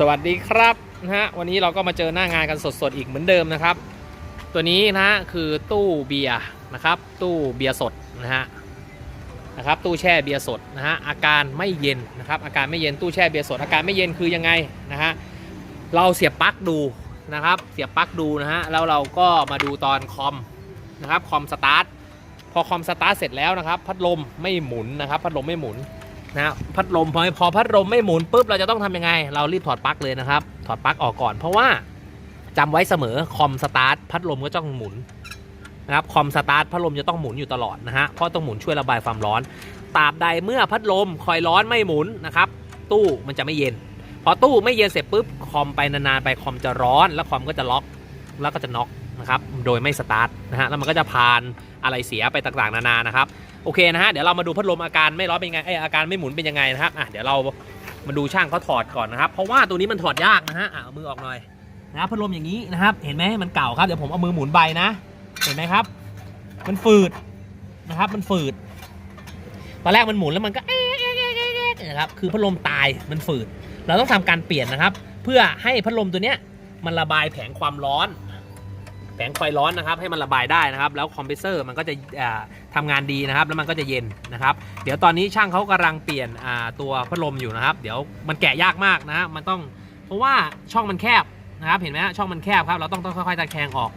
สวัสดีครับนะฮะวันนี้เราก็มาเจอหน้างานกันสดๆอีกเหมือนเดิมนะครับ ตัวนี้นะคือตู้เบียร์นะครับ ตู้เบียร์สดนะฮะนะครับตู้แช่เบียร์สดนะฮะอาการไม่เย็นนะครับ อาการไม่เย็นตู้แช่เบียร์สด อาการไม่เย็นคือยังไงนะฮะเราเสียบปลั๊กดูนะครับ เสียบปลั๊กดูนะฮะแล้วเราก็มาดูตอนคอมนะครับคอมสตาร์ทพอคอมสตาร์ทเสร็จแล้วนะครับ พัดลมไม่หมุนนะครับ พัดลมไม่หมุน นะพัดลมพอพอพัดลมไม่หมุนปุ๊บเราจะต้องทำยังไง เรารีบถอดปลั๊กเลยนะครับ ถอดปลั๊กออกก่อน เพราะว่าจำไว้เสมอคอมสตาร์ทพัดลมก็ต้องหมุนนะครับคอมสตาร์ทพัดลมจะต้องหมุนอยู่ตลอดนะฮะเพราะต้องหมุนช่วยระบายความร้อนตราบใดเมื่อพัดลมคอยร้อนไม่หมุนนะครับตู้มันจะไม่เย็น พอตู้ไม่เย็นเสร็จปุ๊บคอมไปนานๆไปคอมจะร้อน แล้วคอมก็จะล็อกแล้วก็จะน็อกนะครับโดยไม่สตาร์ทนะฮะแล้วมันก็จะพานอะไรเสียไปต่างๆนานานะครับ โอเคนะฮะเดี๋ยวเรามาดูพัดลมอาการไม่ร้อนเป็นยังไออาการไม่หมุนเป็นยังไงนะครับอะเดี๋ยวเรามาดูช่างเขาถอดก่อนนะครับ เพราะว่าตัวนี้มันถอดยากนะฮะเอามือออกหน่อยนะพัดลมอย่างนี้นะครับ เห็นไหมมันเก่าครับเดี๋ยวผมเอามือหมุนใบนะ เห็นไหมครับ มันฝืดนะครับ มันฝืดตอนแรกมันหมุนแล้วมันก็เอ๊ะนะครับคือพัดลมตายมันฝืด เราต้องทำการเปลี่ยนนะครับ เพื่อให้พัดลมตัวเนี้ยมันระบายแผงความร้อน แผงไฟร้อนนะครับให้มันระบายได้นะครับ แล้วคอมเพรสเซอร์มันก็จะอ่าทำงานดีนะครับ แล้วมันก็จะเย็นนะครับ เดี๋ยวตอนนี้ช่างเขากำลังเปลี่ยนตัวพัดลมอยู่นะครับ เดี๋ยวมันแกะยากมากนะฮะมันต้องเพราะว่าช่องมันแคบนะครับ เห็นไหมฮะช่องมันแคบครับ เราต้องต้องค่อยๆตะแคงออก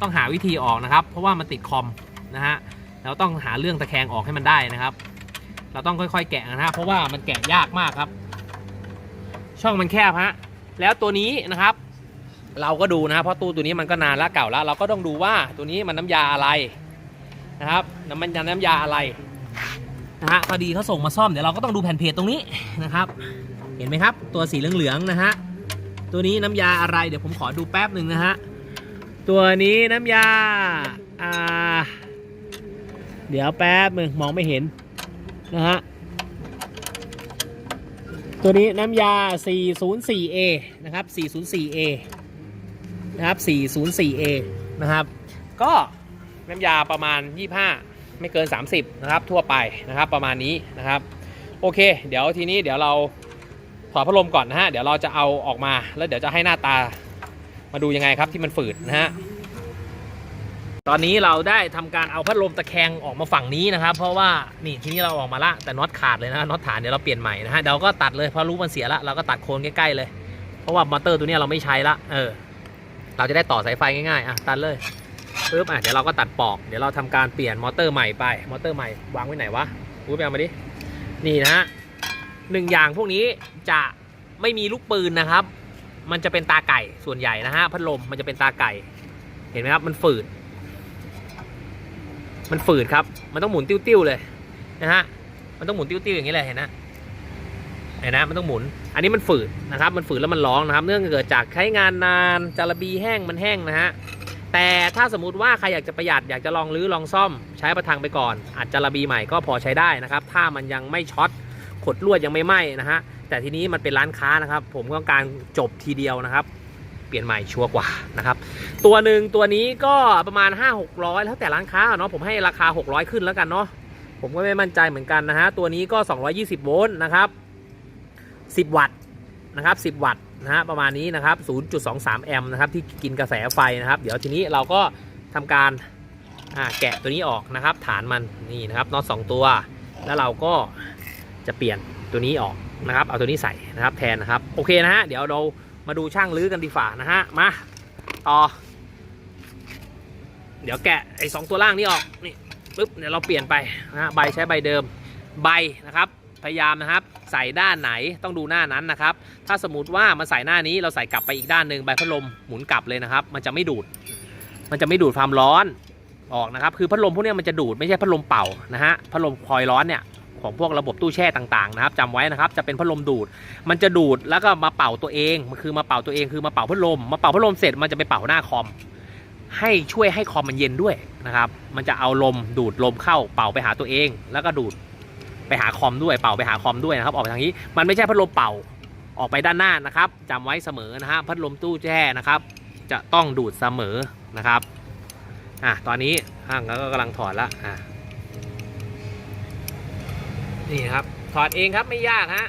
ต้องหาวิธีออกนะครับ เพราะว่ามันติดคอมนะฮะเราต้องหาเรื่องตะแคงออกให้มันได้นะครับ เราต้องค่อยๆ แกะนะฮะเพราะว่ามันแกะยากมากครับ ช่องมันแคบฮะแล้วตัวนี้นะครับ เราก็ดูนะครับเพราะตู้ตัวนี้มันก็นานแล้วเก่าแล้ว เราก็ต้องดูว่าตัวนี้มันน้ำยาอะไรนะครับน้ำมันยาน้ำยาอะไรนะฮะพอดีเขาส่งมาซ่อมเดี๋ยวเราก็ต้องดูแผ่นเพจตรงนี้นะครับ เห็นไหมครับ ตัวสีเหลืองๆนะฮะตัวนี้น้ำยาอะไร เดี๋ยวผมขอดูแป๊บหนึ่งนะฮะตัวนี้น้ำยาอ่าเดี๋ยวแป๊บหนึ่งมองไม่เห็นนะฮะตัวนี้น้ำยา 404A นะครับ 404A นะครับ 404A นะครับ ก็น้ำยาประมาณ 25 ไม่เกิน 30 นะครับ ทั่วไปนะครับประมาณนี้นะครับ โอเค เดี๋ยวทีนี้เดี๋ยวเราถอดพัดลมก่อนนะฮะ เดี๋ยวเราจะเอาออกมา แล้วเดี๋ยวจะให้หน้าตามาดูยังไงครับที่มันฝืดนะฮะตอนนี้เราได้ทำการเอาพัดลมตะแคงออกมาฝั่งนี้นะครับ เพราะว่านี่ทีนี้เราออกมาละแต่น็อตขาดเลยนะน็อตฐานเดี๋ยวเราเปลี่ยนใหม่นะฮะเดี๋ยวก็ตัดเลยเพราะรู้มันเสียละเราก็ตัดโคนใกล้ๆเลย เพราะว่ามอเตอร์ตัวนี้เราไม่ใช้ละเออ เราจะได้ต่อสายไฟง่ายๆอะตัดเลยปึ๊บอะเดี๋ยวเราก็ตัดปอก เดี๋ยวเราทำการเปลี่ยนมอเตอร์ใหม่ไป มอเตอร์ใหม่วางไว้ไหนวะกูไปเอามาดิ นี่นะฮะหนึ่งอย่างพวกนี้จะไม่มีลูกปืนนะครับ มันจะเป็นตาไก่ส่วนใหญ่นะฮะพัดลมมันจะเป็นตาไก่ เห็นไหมครับ มันฝืด มันฝืดครับ มันต้องหมุนติ้วๆเลยนะฮะ มันต้องหมุนติ้วๆอย่างนี้เลยเห็นนะ เห็นนะมันต้องหมุน อันนี้มันฝืดนะครับ มันฝืดแล้วมันร้องนะครับ เนื่องเกิดจากใช้งานนานจารบีแห้งมันแห้งนะฮะแต่ถ้าสมมุติว่าใครอยากจะประหยัดอยากจะลองรื้อลองซ่อม ใช้ประทังไปก่อนอาจจะระบีใหม่ก็พอใช้ได้นะครับ ถ้ามันยังไม่ช็อตขดลวดยังไม่ไหม้นะฮะแต่ทีนี้มันเป็นร้านค้านะครับ ผมต้องการจบทีเดียวนะครับ เปลี่ยนใหม่ชัวร์กว่านะครับ ตัวหนึ่งตัวนี้ก็ประมาณ 5 6 0 0 แล้วแต่ร้านค้าเนาะผมให้ราคา 600 ขึ้นแล้วกันเนาะผมก็ไม่มั่นใจเหมือนกันนะฮะตัวนี้ก็ 220 โวลต์นะครับ 10 วัตต์นะครับ10 วัตต์นะฮะประมาณนี้นะครับ 0.23 แอมป์นะครับที่กินกระแสไฟนะครับ เดี๋ยวทีนี้เราก็ทำการแกะตัวนี้ออกนะครับ ฐานมันนี่นะครับน็อตสองตัว แล้วเราก็จะเปลี่ยนตัวนี้ออกนะครับ เอาตัวนี้ใส่นะครับแทนนะครับ โอเคนะฮะเดี๋ยวเรามาดูช่างลื้อกันดีฝ่านะฮะมาต่อ เดี๋ยวแกะไอ้สองตัวล่างนี้ออกนี่ปึ๊บเดี๋ยวเราเปลี่ยนไปนะฮะใบใช้ใบเดิมใบนะครับ พยายามนะครับ ใส่ด้านไหนต้องดูหน้านั้นนะครับ ถ้าสมมติว่ามันใส่หน้านี้เราใส่กลับไปอีกด้านหนึ่งใบพัดลมหมุนกลับเลยนะครับ มันจะไม่ดูด มันจะไม่ดูดความร้อนออกนะครับ คือพัดลมพวกนี้มันจะดูดไม่ใช่พัดลมเป่านะฮะพัดลมคอยร้อนเนี่ยของพวกระบบตู้แช่ต่างๆนะครับจำไว้นะครับจะเป็นพัดลมดูด มันจะดูดแล้วก็มาเป่าตัวเองมันคือมาเป่าตัวเองคือมาเป่าพัดลม มาเป่าพัดลมเสร็จมันจะไปเป่าหน้าคอม ให้ช่วยให้คอมมันเย็นด้วยนะครับ มันจะเอาลมดูดลมเข้าเป่าไปหาตัวเอง แล้วก็ดูด ไปหาคอมด้วยเป่าไปหาคอมด้วยนะครับออกไปทางนี้มันไม่ใช่พัดลมเป่าออกไปด้านหน้านะครับจำไว้เสมอนะฮะพัดลมตู้แช่นะครับ จะต้องดูดเสมอนะครับอะตอนนี้ห้างก็กำลังถอดละอะนี่ครับถอดเองครับไม่ยากฮะ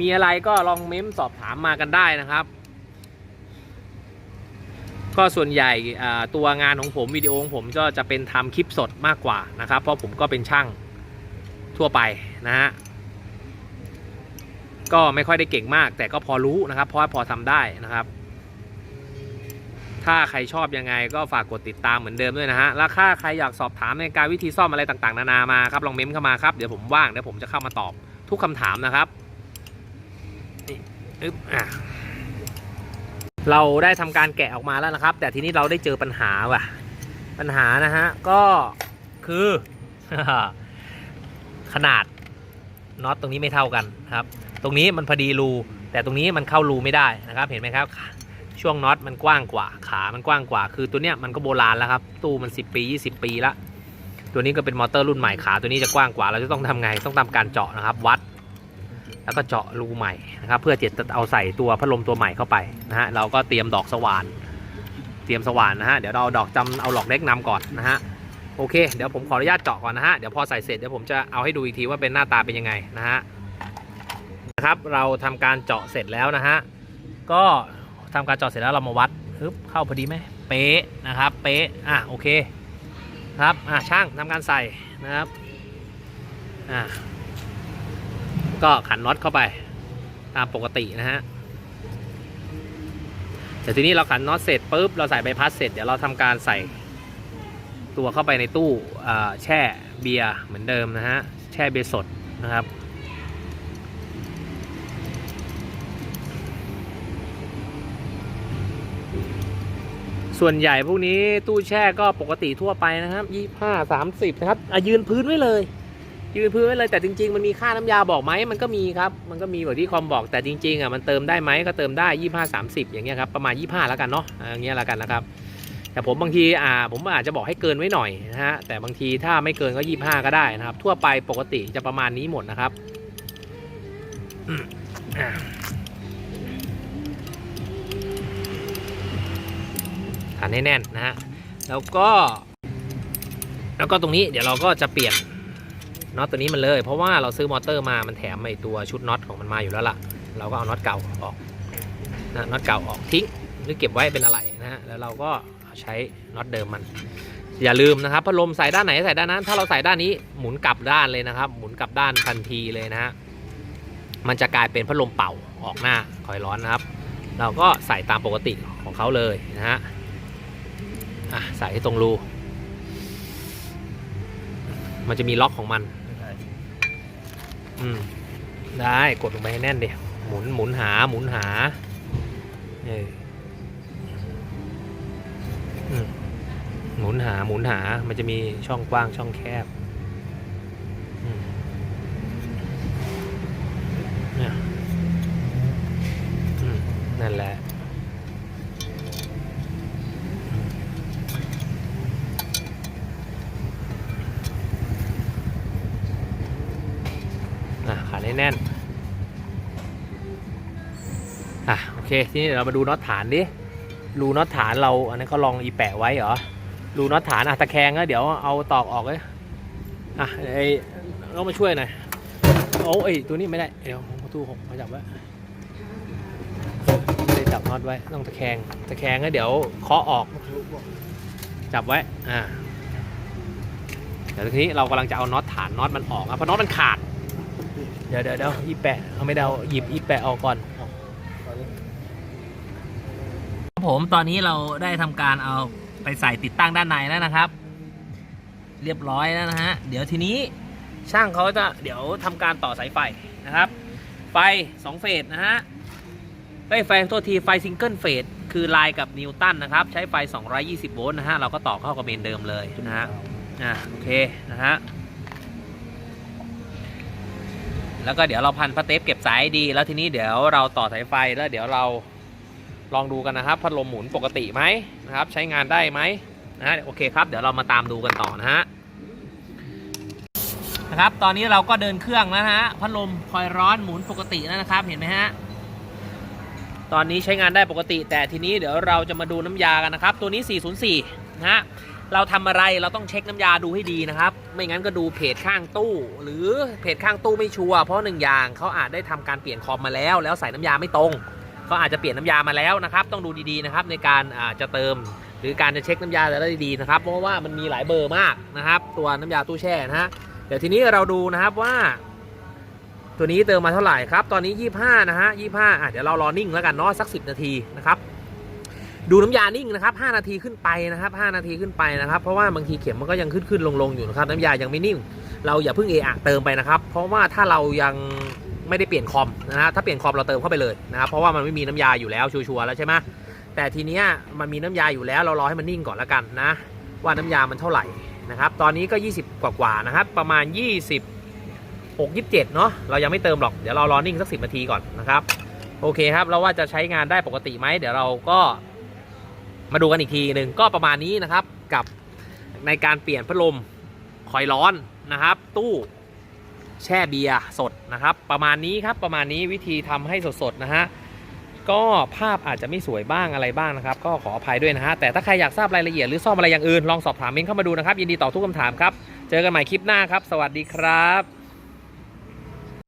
มีอะไรก็ลองเม้มสอบถามมากันได้นะครับ ก็ส่วนใหญ่ตัวงานของผมวิดีโอของผมก็จะเป็นทำคลิปสดมากกว่านะครับ เพราะผมก็เป็นช่าง ทั่วไปนะฮะก็ไม่ค่อยได้เก่งมาก แต่ก็พอรู้นะครับเพราะว่าพอทำได้นะครับ ถ้าใครชอบยังไงก็ฝากกดติดตามเหมือนเดิมด้วยนะฮะแล้วถ้าใครอยากสอบถามในการวิธีซ่อมอะไรต่างๆ นานามาครับลองเม้มเข้ามาครับเดี๋ยวผมว่างเดี๋ยวผมจะเข้ามาตอบทุกคำถามนะครับนี่อึ๊บอะเราได้ทำการแกะออกมาแล้วนะครับ แต่ทีนี้เราได้เจอปัญหาว่ะ ปัญหานะฮะก็คือ ขนาดน็อตตรงนี้ไม่เท่ากันครับ ตรงนี้มันพอดีรู แต่ตรงนี้มันเข้ารูไม่ได้นะครับ เห็นไหมครับ ช่วงน็อตมันกว้างกว่า ขามันกว้างกว่า คือตัวเนี้ยมันก็โบราณแล้วครับ ตู้มัน 10 ปี 20 ปีละ ตัวนี้ก็เป็นมอเตอร์รุ่นใหม่ ขาตัวนี้จะกว้างกว่า เราจะต้องทำไง ต้องทำการเจาะนะครับ วัด แล้วก็เจาะรูใหม่นะครับ เพื่อจะเอาใส่ตัวพัดลมตัวใหม่เข้าไปนะฮะ เราก็เตรียมดอกสว่าน เตรียมสว่านนะฮะ เดี๋ยวเราเอาดอกจำเอาหลอกเล็กนำก่อนนะฮะ โอเค เดี๋ยวผมขออนุญาตเจาะก่อนนะฮะ เดี๋ยวพอใส่เสร็จเดี๋ยวผมจะเอาให้ดูอีกทีว่าเป็นหน้าตาเป็นยังไงนะฮะนะครับ เราทำการเจาะเสร็จแล้วนะฮะ ก็ทำการเจาะเสร็จแล้วเรามาวัดฮึบเข้าพอดีไหมเป๊ะนะครับ เป๊ะ อะโอเคครับ อะช่างทำการใส่นะครับ อะก็ขันน็อตเข้าไปตามปกตินะฮะแต่ทีนี้เราขันน็อตเสร็จปุ๊บเราใส่ใบพัดเสร็จเดี๋ยวเราทำการใส่ ตัวเข้าไปในตู้แช่เบียร์เหมือนเดิมนะฮะแช่เบียร์สดนะครับ ส่วนใหญ่พวกนี้ตู้แช่ก็ปกติทั่วไปนะครับยี่ห้าสามสิบนะครับอะยืนพื้นไว้เลย ยืนพื้นไว้เลยแต่จริง ๆ มันมีค่าน้ำยาบอกไหมมันก็มีครับ มันก็มีแบบที่คอมบอกแต่จริงๆอะมันเติมได้ไหมก็เติมได้ยี่ห้าสามสิบอย่างเงี้ยครับประมาณยี่ห้าแล้วกันเนาะอย่างเงี้ยแล้วกันนะครับ แต่ผมบางทีอ่าผมอาจจะบอกให้เกินไว้หน่อยนะฮะแต่บางทีถ้าไม่เกินก็ยี่ห้าก็ได้นะครับ ทั่วไปปกติจะประมาณนี้หมดนะครับถ่านให้แน่นนะฮะแล้วก็ แล้วก็ตรงนี้เดี๋ยวเราก็จะเปลี่ยนน็อตตัวนี้มันเลย เพราะว่าเราซื้อมอเตอร์มามันแถมไอตัวชุดน็อตของมันมาอยู่แล้วล่ะ เราก็เอาน็อตเก่าออกนะน็อตเก่าออกทิ้งหรือเก็บไว้เป็นอะไรนะฮะแล้วเราก็ ใช้น็อตเดิมมัน อย่าลืมนะครับพัดลมใส่ด้านไหนใส่ด้านนั้น ถ้าเราใส่ด้านนี้หมุนกลับด้านเลยนะครับ หมุนกลับด้านทันทีเลยนะฮะมันจะกลายเป็นพัดลมเป่าออกหน้าคอยร้อนนะครับ เราก็ใส่ตามปกติของเขาเลยนะฮะอะใส่ให้ตรงรูมันจะมีล็อกของมันอืมได้กดลงไปให้แน่นเดียวหมุนหมุนหาหมุนหาเออ นหาหมุนหา มันจะมีช่องกว้างช่องแคบนั่นแหละอะขันแน่นอะโอเค ทีนี้เรามาดูน็อตฐานดิรูน็อตฐานเราอันนี้เขาลองอีแปะไว้เหรอ รูน็อตฐานอะตะแคงก็เดี๋ยวเอาตอกออกเลยอะไอ้เรามาช่วยหน่อยโอ้ยตัวนี้ไม่ได้เดี๋ยวประตูหกมาจับไว้ได้จับน็อตไว้ต้องตะแคงตะแคงก็เดี๋ยวเคาะออก จับไว้อ่าเดี๋ยวทีนี้เรากำลังจะเอาน็อตฐานน็อตมันออกครับเพราะน็อตมันขาด เดี๋ยวเดี๋ยวเดี๋ยวอีแปะเอาไม่เดาหยิบอีแปะออกก่อนครับผมตอนนี้เราได้ทำการเอา ไปใส่ติดตั้งด้านในแล้วนะครับ เรียบร้อยแล้วนะฮะเดี๋ยวทีนี้ช่างเขาจะเดี๋ยวทำการต่อสายไฟนะครับ ไฟ2เฟสนะฮะไฟไฟโทษทีไฟซิงเกิลเฟสคือไลน์กับนิวตันนะครับ ใช้ไฟ 220 โวลต์นะฮะเราก็ต่อเข้ากับเมนเดิมเลยนะฮะอ่าโอเคนะฮะแล้วก็เดี๋ยวเราพันพระเทปเก็บสายดี แล้วทีนี้เดี๋ยวเราต่อสายไฟแล้วเดี๋ยวเรา ลองดูกันนะครับพัดลมหมุนปกติไหมนะครับ ใช้งานได้ไหมนะโอเคครับ เดี๋ยวเรามาตามดูกันต่อนะฮะนะครับ ตอนนี้เราก็เดินเครื่องแล้วนะฮะพัดลมคอยร้อนหมุนปกติแล้วนะครับ เห็นไหมฮะตอนนี้ใช้งานได้ปกติ แต่ทีนี้เดี๋ยวเราจะมาดูน้ำยากันนะครับ ตัวนี้ 404 นะฮะเราทำอะไรเราต้องเช็คน้ำยาดูให้ดีนะครับ ไม่งั้นก็ดูเพจข้างตู้ หรือเพจข้างตู้ไม่ชัวร์เพราะหนึ่งอย่างเขาอาจได้ทำการเปลี่ยนคอมมาแล้ว แล้วใส่น้ำยาไม่ตรง เขาอาจจะเปลี่ยนน้ำยามาแล้วนะครับ ต้องดูดีๆนะครับในการจะเติมหรือการจะเช็คน้ำยาแต่ละดีๆนะครับ เพราะว่ามันมีหลายเบอร์มากนะครับ ตัวน้ำยาตู้แช่นะฮะเดี๋ยวทีนี้เราดูนะครับว่า ตัวนี้เติมมาเท่าไหร่ครับ ตอนนี้ 25 นะฮะ25อะเดี๋ยวเรารอนิ่งแล้วกันเนาะสัก 10 นาทีนะครับดูน้ำยานิ่งนะครับ 5 นาทีขึ้นไปนะครับ 5 นาทีขึ้นไปนะครับ เพราะว่าบางทีเข็มมันก็ยังขึ้นขึ้นลงลงๆอยู่นะครับ น้ำยายังไม่นิ่ง เราอย่าเพิ่งเออะเติมไปนะครับ เพราะว่าถ้าเรายัง ไม่ได้เปลี่ยนคอมนะฮะถ้าเปลี่ยนคอมเราเติมเข้าไปเลยนะครับเพราะว่ามันไม่มีน้ำยาอยู่แล้วชัวร์แล้วใช่ไหมแต่ทีเนี้ยมันมีน้ำยาอยู่แล้วเรารอให้มันนิ่งก่อนแล้วกันนะ ว่าน้ำยามันเท่าไหร่นะครับตอนนี้ก็ 20 กว่าๆนะครับประมาณ 20 6 27เนาะเรายังไม่เติมหรอกเดี๋ยวเรารอนิ่งสัก 10นาทีก่อนนะครับโอเคครับเราว่าจะใช้งานได้ปกติไหมเดี๋ยวเราก็มาดูกันอีกทีหนึ่งก็ประมาณนี้นะครับกับในการเปลี่ยนพัดลมคอยร้อนนะครับ ตู้ แช่เบียร์สดนะครับ ประมาณนี้ครับประมาณนี้วิธีทำให้สดๆนะฮะก็ภาพอาจจะไม่สวยบ้างอะไรบ้างนะครับ ก็ขออภัยด้วยนะฮะ แต่ถ้าใครอยากทราบรายละเอียดหรือซ่อมอะไรอย่างอื่น ลองสอบถามเม้นเข้ามาดูนะครับ ยินดีตอบทุกคำถามครับ เจอกันใหม่คลิปหน้าครับ สวัสดีครับ